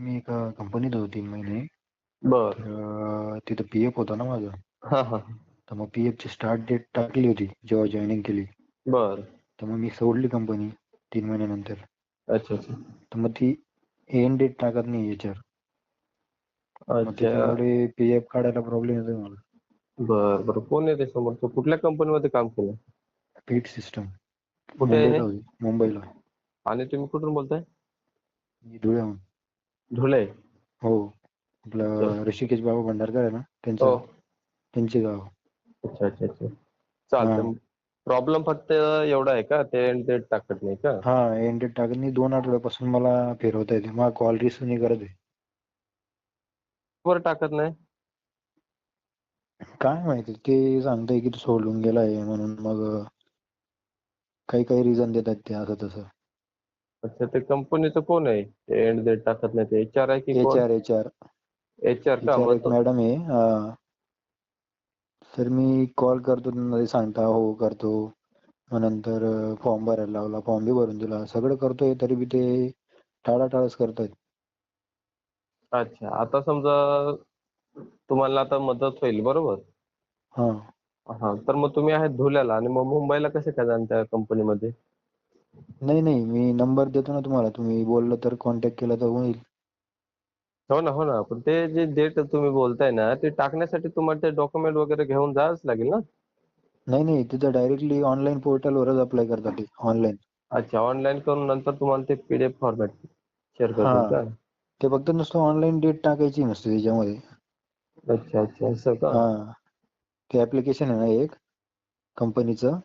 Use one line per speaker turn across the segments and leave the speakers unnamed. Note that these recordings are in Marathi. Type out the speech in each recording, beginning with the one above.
मी एका कंपनीत होतो तीन महिने.
बर.
तर तिथं पी एफ होता ना माझा.
हा हा.
तर मग पी ची स्टार्ट डेट टाकली होती जेव्हा जॉईनिंग केली.
बर.
तर मग मी सोडली कंपनी तीन महिन्यानंतर.
अच्छा अच्छा.
तर मग ती एंड डेट टाकत नाही याच्यावर. मग
अच्छा.
त्याच्यामुळे पी एफ काढायला प्रॉब्लेम येतोय मला.
बर बर. कोण आहे ते समोर? तू कुठल्या कंपनीमध्ये काम केलं
पीट सिस्टम
कुठे आहे हे?
मुंबईला होती. मुंबईला.
आणि तुम्ही कुठून बोलताय?
मी धुळ्याहून.
धुळे
हो. आपलं ऋषिकेश बाबा भंडारकर आहे ना
हो.
त्यांचं त्यांचे गाव.
अच्छा अच्छा अच्छा. प्रॉब्लेम फक्त एवढा आहे का? ते एंड डेट टाकत नाही का?
हा एंड डेट टाकत नाही. दोन आठवड्यापासून मला फिरवता येते. मला कॉल रिसिव्ह नाही करत आहे.
बरं टाकत नाही?
काय माहिती? ते सांगताय की तू सोडून गेलाय म्हणून मग काही काही रिझन देतात ते असं तसं
अच्छा ते कंपनीचं कोण आहे? ते एंड डेट टाकत नाही ते एच आर आहे की
एच
कोण
R H R
H R का
मॅडम आहे. हा. तर मी कॉल करतो त्यांना ते सांगता हो करतो. मग नंतर फॉर्म भरायला लावला फॉर्म बी भरून दिला. सगळं करतोय तरी बी ते टाळाटाळच करतायत
अच्छा आता समजा तुम्हाला आता मदत होईल बरोबर?
हा.
हा तर मग तुम्ही आहेत धुळ्याला आणि मग मुंबईला कसे काय जाण त्या कंपनीमध्ये
नाही नाही मी नंबर देतो ना तुम्हाला. तुम्ही बोललं तर कॉन्टॅक्ट केला तर होईल.
हो ना हो ना. पण ते जे डेट तुम्ही बोलताय ना ते टाकण्यासाठी तुम्हाला ते डॉक्युमेंट वगैरे घेऊन जावंच लागेल ना?
नाही नाही. तिथं डायरेक्टली ऑनलाईन पोर्टलवरच अप्लाय करतात ते ऑनलाईन
अच्छा ऑनलाईन करून नंतर तुम्हाला ते पीडीएफ फॉर्मॅट शेअर
हा.
करतील का?
ते फक्त नुसतं ऑनलाईन डेट टाकायची नसते त्याच्यामध्ये.
अच्छा अच्छा. असं का?
हा. ते ऍप्लिकेशन आहे ना एक कंपनीचं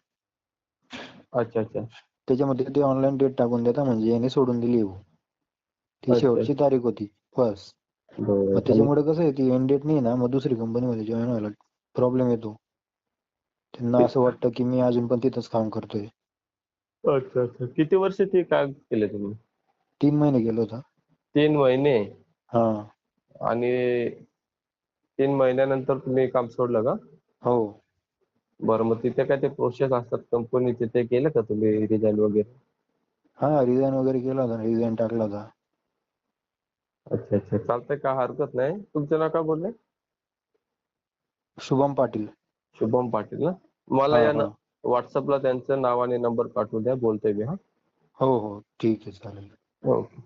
अच्छा अच्छा.
त्याच्यामध्ये ते ऑनलाईन डेट टाकून देता म्हणजे याने सोडून दिली हो ती
अच्छा.
शेवटची तारीख होती बस.
बरं
मग त्याच्यामुळे कसं आहे ती एंड डेट नाही ना मग दुसरी कंपनीमध्ये जॉईन व्हायला प्रॉब्लेम येतो. त्यांना असं वाटतं की मी अजून पण तिथंच काम करतोय.
अच्छा अच्छा. किती वर्ष ते काम केले तुम्ही?
तीन महिने गेलो होता.
तीन महिने?
हा.
आणि तीन महिन्यानंतर तुम्ही काम सोडलं का?
हो.
बरं मग तिथे काय ते प्रोसेस असतात कंपनीचे ते केलं का तुम्ही रिझाईन वगैरे?
हा रिझाईन वगैरे केला होता रिझाईन टाकला होता.
अच्छा अच्छा. चालतंय का हरकत नाही. तुमचं नाव काय बोलले?
शुभम पाटील.
शुभम पाटील ना? मला
हा,
या
हा.
व्हॉट्सअपला त्यांचं नाव आणि नंबर पाठवून द्या. बोलतोय मी हा.
हो हो. ठीक आहे चालेल.
ओके.